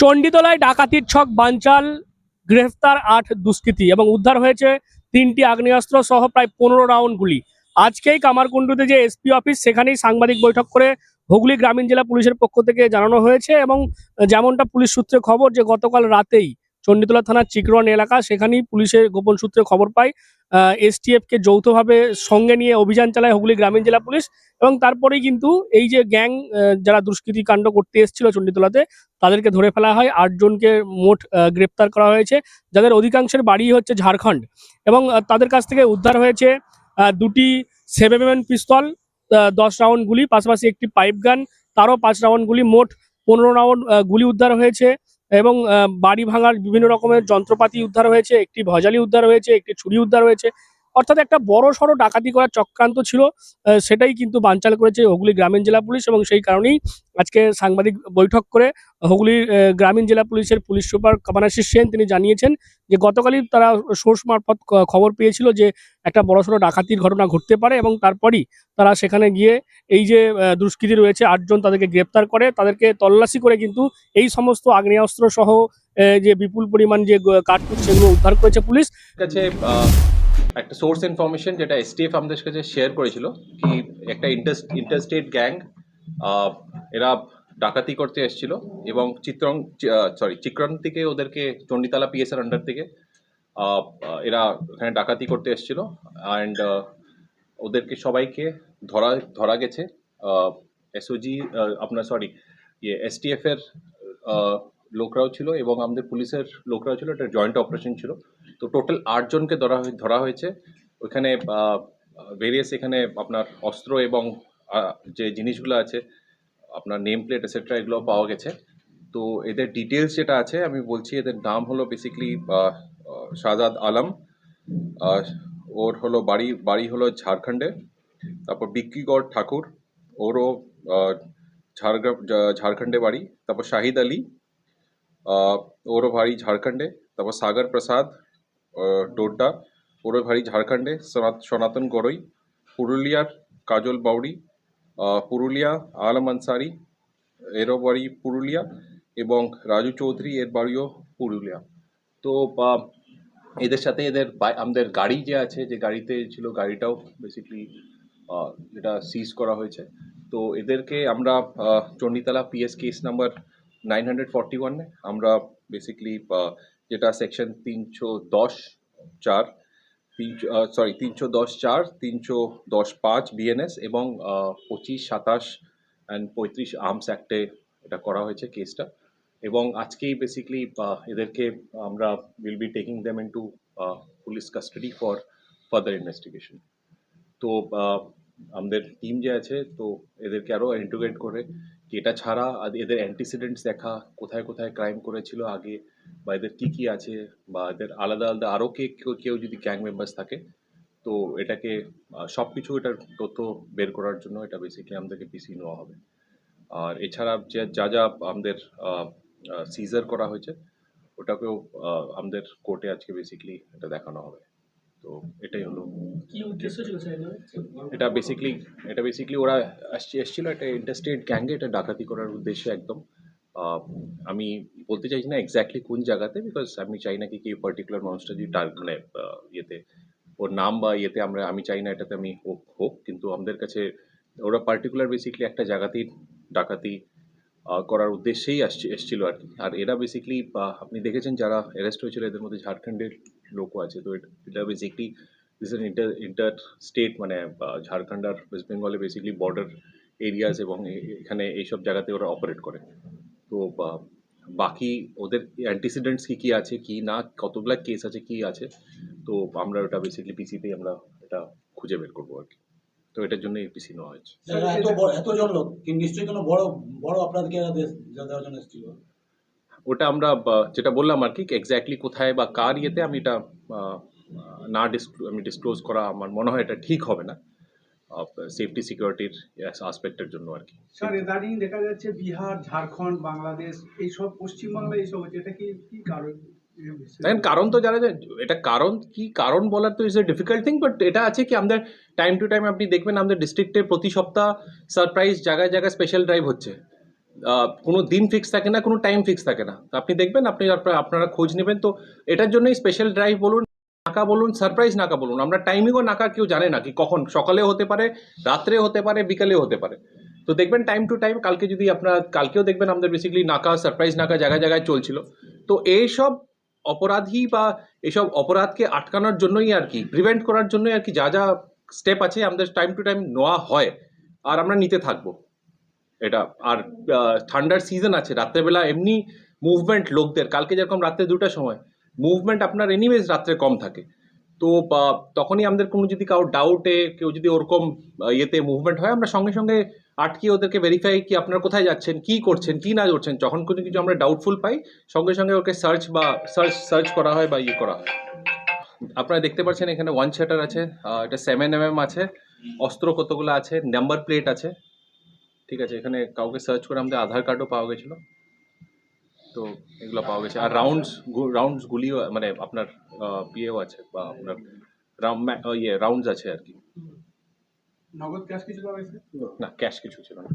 চণ্ডীতলায় ডাকাতির ছক বানচাল, গ্রেফতার আট দুষ্কৃতী এবং উদ্ধার হয়েছে তিনটি আগ্নেয়াস্ত্র সহ প্রায় পনেরো রাউন্ড গুলি। আজকেই কামারকুণ্ডুতে যে এসপি অফিস, সেখানেই সাংবাদিক বৈঠক করে হুগলি গ্রামীণ জেলা পুলিশের পক্ষ থেকে জানানো হয়েছে এবং যেমনটা পুলিশ সূত্রে খবর যে গতকাল রাতেই চণ্ডীতলা থানার চিকরন এলাকা, সেখানেই পুলিশের গোপন সূত্রে খবর পায় এসটিএফ কে যৌথভাবে সঙ্গে নিয়ে অভিযান চালায় হুগলি গ্রামীণ জেলা পুলিশ এবং তারপরেই কিন্তু এই যে গ্যাং যারা দুষ্কৃতী কাণ্ড করতে এসেছিল চণ্ডীতলাতে, তাদেরকে ধরে ফেলা হয়। আটজনকে মোট গ্রেপ্তার করা হয়েছে। যাদের অধিকাংশের বাড়ি হচ্ছে ঝাড়খণ্ড এবং তাদের কাছ থেকে উদ্ধার হয়েছে দুটি সেভেন পিস্তল দশ রাউন্ড গুলি, পাশাপাশি একটি পাইপ গান, তারও পাঁচ রাউন্ড গুলি মোট পনেরো রাউন্ড গুলি উদ্ধার হয়েছে। এবং বাড়ি ভাঙার বিভিন্ন রকমের যন্ত্রপাতি উদ্ধার হয়েছে, একটি ভজালি উদ্ধার হয়েছে, একটি ছুরি উদ্ধার হয়েছে। অর্থাৎ একটা বড় সড়ো ডাকাতি করার চক্রান্ত ছিল সেটাই কিন্তু বানচাল করেছে হুগলি গ্রামীণ জেলা পুলিশ এবং সেই কারণেই আজকে সাংবাদিক বৈঠক করে হুগলি গ্রামীণ জেলা পুলিশের পুলিশ সুপার কামানাশিস সেন তিনি জানিয়েছেন যে গতকালই তারা সোর্স মারফত খবর পেয়েছিল যে একটা বড়সড় ডাকাতির ঘটনা ঘটতে পারে এবং তারপরই তারা সেখানে গিয়ে এই যে দুষ্কৃতী রয়েছে, আটজন তাদেরকে গ্রেপ্তার করে, তাদেরকে তল্লাশি করে কিন্তু এই সমস্ত আগ্নেয়াস্ত্র সহ যে বিপুল পরিমাণ যে কার্তুজ সেগুলো উদ্ধার করেছে পুলিশ। কাছে একটা সোর্স ইনফরমেশন যেটা এসটিএফ আমাদের কাছে শেয়ার করেছিল, কি একটা ইন্টার ইন্টারস্টেট গ্যাং এরা ডাকাতি করতে এসেছিল এবং চিত্রং সরি চিক্রন থেকে ওদেরকে চণ্ডীতলা পিএসআর আন্ডার থেকে এরা ওখানে ডাকাতি করতে এসেছিল অ্যান্ড ওদেরকে সবাইকে ধরা ধরা গেছে এসওজি আপনার সরি ইয়ে এসটিএফ এর লোকরাও ছিল এবং আমাদের পুলিশের লোকরাও ছিল, একটা জয়েন্ট অপারেশন ছিল। তো টোটাল আটজনকে ধরা ধরা হয়েছে। ওইখানে ভেরিয়াস এখানে আপনার অস্ত্র এবং যে জিনিসগুলো আছে, আপনার নেম প্লেট এসেট্রা এগুলো পাওয়া গেছে। তো এদের ডিটেলস যেটা আছে, আমি বলছি, এদের নাম হলো বেসিক্যালি শাহজাদ আলম। ওর হলো বাড়ি বাড়ি হলো ঝাড়খণ্ডে। তারপর বিক্কিগড় ঠাকুর। ওরও ঝাড়গ্রাম ঝাড়খণ্ডে বাড়ি। তারপর শাহিদ আলী। ওরও বাড়ি ঝাড়খণ্ডে। তারপর সাগর প্রসাদ। ডোড্ডা ওরও ঝাড়খণ্ডে, সনাত- সনাতন গড়ই, পুরুলিয়ার কাজল বাউরি পুরুলিয়া আলম আনসারি এরও বাড়ি পুরুলিয়া এবং রাজু চৌধুরী এর বাড়িও পুরুলিয়া। তো এদের সাথে এদের আমাদের গাড়ি যে আছে, যে গাড়িতে ছিল গাড়িটাও বেসিক্যালি যেটা সিজ করা হয়েছে। তো, এদেরকে আমরা Chanditala PS case number nine hundred forty ওয়ানে আমরা বেসিক্যালি যেটা সেকশন তিনশো দশ, চার, তিনশো সরি তিনশো দশ, চার, তিনশো দশ, পাঁচ বিএনএস এবং পঁচিশ, সাতাশ অ্যান্ড পঁয়ত্রিশ আর্মস অ্যাক্টে এটা করা হয়েছে কেসটা এবং আজকেই বেসিক্যালি এদেরকে আমরা will be taking them into police custody for further investigation তো আমাদের টিম যে আছে, তো এদেরকে আরও ইন্টিগ্রেট করে এটা ছাড়া এদের অ্যান্টিসিডেন্টস দেখা, কোথায় কোথায় ক্রাইম করেছিল আগে বা এদের কী কী আছে বা এদের আলাদা আলাদা আরও কে কেউ কেউ যদি গ্যাং মেম্বার্স থাকে তো এটাকে সব কিছু এটার তথ্য বের করার জন্য এটা বেসিক্যালি আমাদেরকে পিসি নেওয়া হবে। আর এছাড়া যে যা যা আমাদের সিজার করা হয়েছে ওটাকেও আমাদের কোর্টে আজকে বেসিক্যালি এটা দেখানো হবে। তো এটাই হলো। কি উদ্দেশ্য ছিল এটা বেসিক্যালি এটা বেসিক্যালি ওরা আসছে এসেছিল একটা ইন্টারস্টেট গ্যাঙ্গে এটা ডাকাতি করার উদ্দেশ্যে একদম। আমি বলতে চাইছি না এক্স্যাক্টলি কোন জায়গাতে বিকজ আমি চাই না কি কি পার্টিকুলার মানুষটা যদি টার মানে ইয়েতে ওর নাম বা ইয়েতে আমরা, আমি চাই না এটাতে আমি হোক হোক, কিন্তু আমাদের কাছে ওরা পার্টিকুলার বেসিক্যালি একটা জায়গাতেই ডাকাতি করার উদ্দেশ্যেই আসছে, এসেছিল আর কি। আর এরা বেসিক্যালি আপনি দেখেছেন যারা অ্যারেস্ট হয়েছিল, এদের মধ্যে ঝাড়খণ্ডের লোকও আছে। তো এটা- basically this an inter inter state মানে ঝাড়খণ্ড আর ওয়েস্ট বেঙ্গলে বেসিক্যালি বর্ডার এরিয়াস এবং এখানে এইসব জায়গাতে ওরা অপারেট করে। তো বাকি ওদের অ্যান্টিসিডেন্টস কী কী আছে কি না কতগুলা কেস আছে কি আছে তো আমরা ওটা বেসিক্যালি পিসিতে আমরা এটা খুঁজে বের করব আর কি। তো এটার জন্য পিসি নেওয়া হয়েছে। এত বড় এতজন লোক নিশ্চয়ই কোনো বড় বড় অপরাধকে এরা দেওয়ার জন্য এসেছিল? ওটা আমরা যেটা বললাম আর কি এক্স্যাক্টলি কোথায় বা কার ইয়েতে আমি এটা না ডিসক্লো আমি ডিসক্লোজ করা আমার মনে হয় এটা ঠিক হবে না। সেফটি সিকিউরিটির আসপেক্টের জন্য আর কি। স্যার ইদানিং দেখা যাচ্ছে বিহার ঝাড়খণ্ড বাংলাদেশ এইসব পশ্চিমবাংলা এইসব হচ্ছে এটা কি কি কারণ? দেখেন কারণ তো যারা এটা কারণ কি কারণ বলার তো is a difficult thing but এটা আছে কি আমাদের টাইম টু টাইম আপনি দেখবেন আমাদের ডিস্ট্রিক্টে প্রতি সপ্তাহ সারপ্রাইজ জায়গায় জায়গায় স্পেশাল ড্রাইভ হচ্ছে। কোনো দিন ফিক্স থাকে না কোনো টাইম ফিক্স থাকে না। তো আপনি দেখবেন আপনি আপনারা খোঁজ নেবেন তো এটার জন্যই স্পেশাল ড্রাইভ বলুন নাকা বলুন সারপ্রাইজ নাকা বলুন। আমরা টাইমিংও নাকা কেউ জানে না কি কখন। সকালে হতে পারে রাত্রে হতে পারে বিকালে হতে পারে। তো দেখবেন টাইম টু টাইম কালকে যদি আপনার, কালকেও দেখবেন আমাদের বেসিক্যালি নাকা সারপ্রাইজ নাকা জায়গায় জায়গায় চলছিল। তো এইসব অপরাধী বা এসব অপরাধকে আটকানোর জন্যই আর কি প্রিভেন্ট করার জন্যই আর কি যা যা স্টেপ আছে আমাদের টাইম টু টাইম নেওয়া হয় আর আমরা নিতে থাকব। এটা আর ঠান্ডার সিজন আছে। রাত্রেবেলা এমনি মুভমেন্ট লোকদের, কালকে যেরকম রাত্রে দুটার সময় মুভমেন্ট আপনার এনিওয়েজ রাত্রে কম থাকে। তো তখনই আমাদের কোনো যদি কারও ডাউটে কেউ যদি ওরকম ইয়েতে মুভমেন্ট হয়, আমরা সঙ্গে সঙ্গে আটকে ওদেরকে ভেরিফাই কি আপনারা কোথায় যাচ্ছেন, কি করছেন, কি না করছেন, যখন কোনো কিছু আমরা ডাউটফুল পাই, সঙ্গে সঙ্গে ওকে সার্চ বা সার্চ সার্চ করা হয় বা ইয়ে করা হয়। আপনারা দেখতে পাচ্ছেন এখানে ওয়ান শাটার আছে এটা সেভেন এম এম আছে, অস্ত্র কতগুলো আছে নাম্বার প্লেট আছে, ঠিক আছে, এখানে কাউকে সার্চ করে আমাদের আধার কার্ডও পাওয়া গেছিল। তো এগুলো পাওয়া গেছে। আর রাউন্ডস রাউন্ডস গুলিও মানে আপনার পিএও আছে বা আপনার ইয়ে রাউন্ডস আছে আর কি। নগদ ক্যাশ কিছু পাওয়া না ক্যাশ কিছু ছিল না।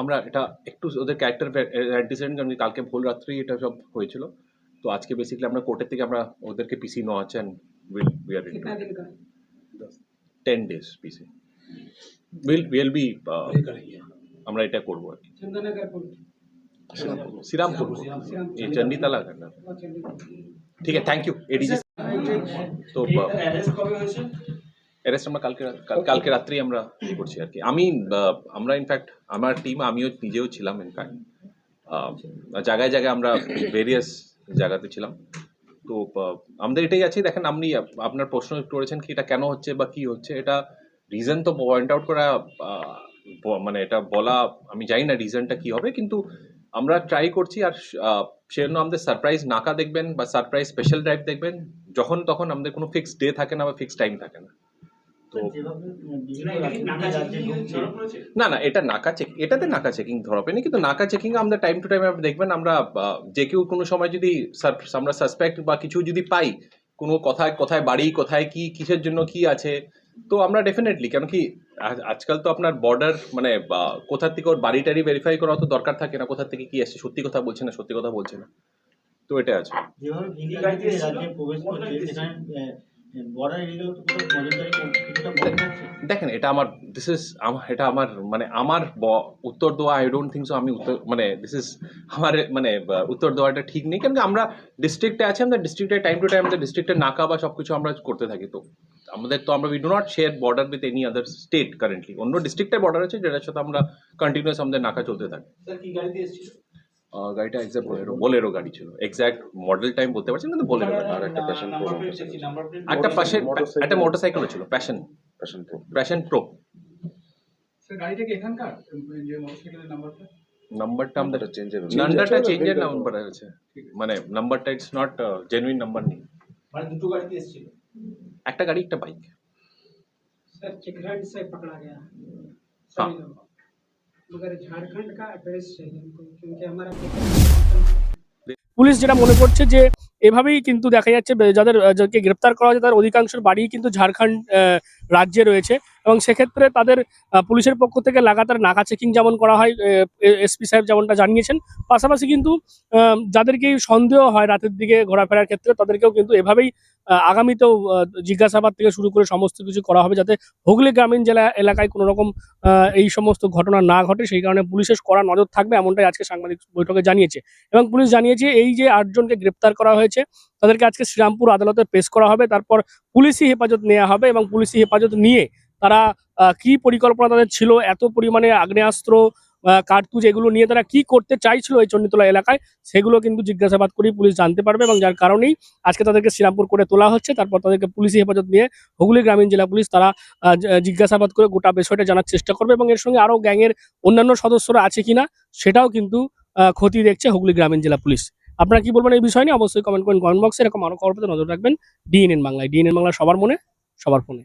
আমরা এটা একটু ওদের ক্যারেক্টার অ্যান্টিসিডেন্ট কারণ কালকে ভোল রাত্রি এটা সব হয়েছিল। তো আজকে বেসিক্যালি আমরা কোর্টের থেকে আমরা ওদেরকে পিসি নেওয়া আছে will we are ten days PC will will be আমরা এটা করব আর কি। শ্রীরামপুর এই চণ্ডীতলা ঠিক আছে থ্যাংক ইউ এডিজি তো অ্যারেস্ট আমরা কালকে কালকে রাত্রেই আমরা ইয়ে করছি আর কি। আমি আমরা ইনফ্যাক্ট আমার টিম আমিও নিজেও ছিলাম ইনফ্যাক্ট জায়গায় জায়গায় আমরা ভেরিয়াস জায়গাতে ছিলাম। তো আমাদের এটাই আছে দেখেন আপনি আপনার প্রশ্ন করেছেন কি এটা কেন হচ্ছে বা কি হচ্ছে এটা রিজন তো পয়েন্ট আউট করা মানে এটা বলা আমি জানি না রিজনটা কি হবে কিন্তু আমরা ট্রাই করছি আর সেজন্য আমাদের সারপ্রাইজ নাকা দেখবেন বা সারপ্রাইজ স্পেশাল ড্রাইভ দেখবেন যখন তখন আমাদের কোনো ফিক্সড ডে থাকে না বা ফিক্সড টাইম থাকে না। তো না না এটা নাকা চেক এটাতে নাকা চেকিং ধরা পড়েনি কিন্তু নাকা চেকিং আমরা টাইম টু টাইম দেখবেন আমরা যে কেউ কোনো সময় যদি আমরা সাসপেক্ট বা কিছু যদি পাই কোনো কোথায় কোথায় বাড়ি কোথায় কি কিসের জন্য কি আছে তো আমরা ডেফিনেটলি কেন কি আজকাল তো আপনার বর্ডার মানে কোথা থেকে ওর বাড়ি টাড়ি ভেরিফাই করা অত দরকার থাকে না কোথা থেকে কি আসছে সত্যি কথা বলছে না সত্যি কথা বলছে না। তো এটা আছে। দেখেন এটা আমার দিস ইজ এটা আমার মানে আমার ব- উত্তর দেওয়া আই ডোন্ট থিঙ্ক সো আমি উত্তর মানে দিস ইজ আমার মানে উত্তর দেওয়াটা ঠিক নেই। কেন কি আমরা ডিস্ট্রিক্টে আছি আমাদের ডিস্ট্রিক্টে টাইম টু টাইম আমাদের ডিস্ট্রিক্টের নাকা বা সব কিছু আমরা করতে থাকি তো। আমাদের তো আমরা we do not share border with any other state currently অন্য ডিস্ট্রিক্টের বর্ডার আছে যেটার সাথে আমরা কন্টিনিউয়াস আমাদের নাকা চলতে থাকে। স্যার কি গাড়িতে এসেছিল? আহ, গাড়িটা এক্সাক্ট বোলেরো বোলেরো গাড়ি ছিল। এক্সাক্ট মডেল টাইম বলতে পারছি কিন্তু বোলেরো আর একটা প্যাশন প্রো একটা পাশে একটা মোটরসাইকেলও ছিল Passion Passion Pro Passion Pro sir গাড়িটা কি এখানকার? যে মোটরসাইকেলের নাম্বারটা নাম্বারটা আমাদের চেঞ্জের নাম্বারটা চেঞ্জের নাম্বার আছে। মানে নাম্বারটা ইটস নট জেনুইন নাম্বার নেই। মানে দুটো গাড়িতে এসেছিল? একটা গাড়ি একটা বাইক सर चिकरांड से पकड़ा गया है हाँ। सभी लोग मगर झारखंड का एड्रेस चाहिए हमको क्योंकि हमारा পুলিশ যেটা মনে করছে যে এভাবেই কিন্তু দেখা যাচ্ছে বে- যাদের আহ, যাদেরকে গ্রেপ্তার করা হয়েছে তাদের অধিকাংশের বাড়ি কিন্তু ঝাড়খণ্ড আহ, রাজ্যে রয়েছে এবং সেক্ষেত্রে তাদের পুলিশের পক্ষ থেকে লাগাতার নাকা চেকিং যেমন করা হয় এসপি সাহেব যেমনটা জানিয়েছেন, পাশাপাশি কিন্তু যাদেরকে সন্দেহ হয় রাতের দিকে ঘোরাফেরার ক্ষেত্রে, তাদেরকেও কিন্তু এভাবেই আগামীতেও জিজ্ঞাসাবাদ থেকে শুরু করে সমস্ত কিছু করা হবে যাতে হুগলি গ্রামীণ জেলা এলাকায় কোনো রকম এই সমস্ত ঘটনা না ঘটে। সেই কারণে পুলিশের কড়া নজর থাকবে এমনটাই আজকে সাংবাদিক বৈঠকে জানিয়েছে। এবং পুলিশ জানিয়েছে, এই যে আটজনকে গ্রেপ্তার করা হয়েছে, তাদেরকে আজকে শ্রীরামপুর আদালতে পেশ করা হবে। তারপর পুলিশি হেফাজত নেওয়া হবে এবং পুলিশি হেফাজত নিয়ে তারা কি পরিকল্পনা তাদের ছিল, এত পরিমাণে আগ্নেয়াস্ত্র কার্তুজ এগুলো নিয়ে তারা কি করতে চাইছিল এই চণ্ডীতলা এলাকায়, সেগুলো কিন্তু জিজ্ঞাসাবাদ করেই পুলিশ জানতে পারবে এবং যার কারণেই আজকে তাদেরকে শ্রীরামপুর করে তোলা হচ্ছে। তারপর তাদেরকে পুলিশি হেফাজত নিয়ে হুগলি গ্রামীণ জেলা পুলিশ তারা জিজ্ঞাসাবাদ করে গোটা বিষয়টা জানার চেষ্টা করবে এবং এর সঙ্গে আরও গ্যাংয়ের অন্যান্য সদস্যরা আছে কিনা, সেটাও কিন্তু খতিয়ে দেখছে হুগলি গ্রামীণ জেলা পুলিশ। আপনারা কি বলবেন এই বিষয় নিয়ে? অবশ্যই কমেন্ট করেন কমেন্ট বক্সে, এরকম আরও খবর পেতে নজর রাখবেন। ডিএনএন বাংলায়, ডিএনএন বাংলা সবার মনে, সবার ফোনে।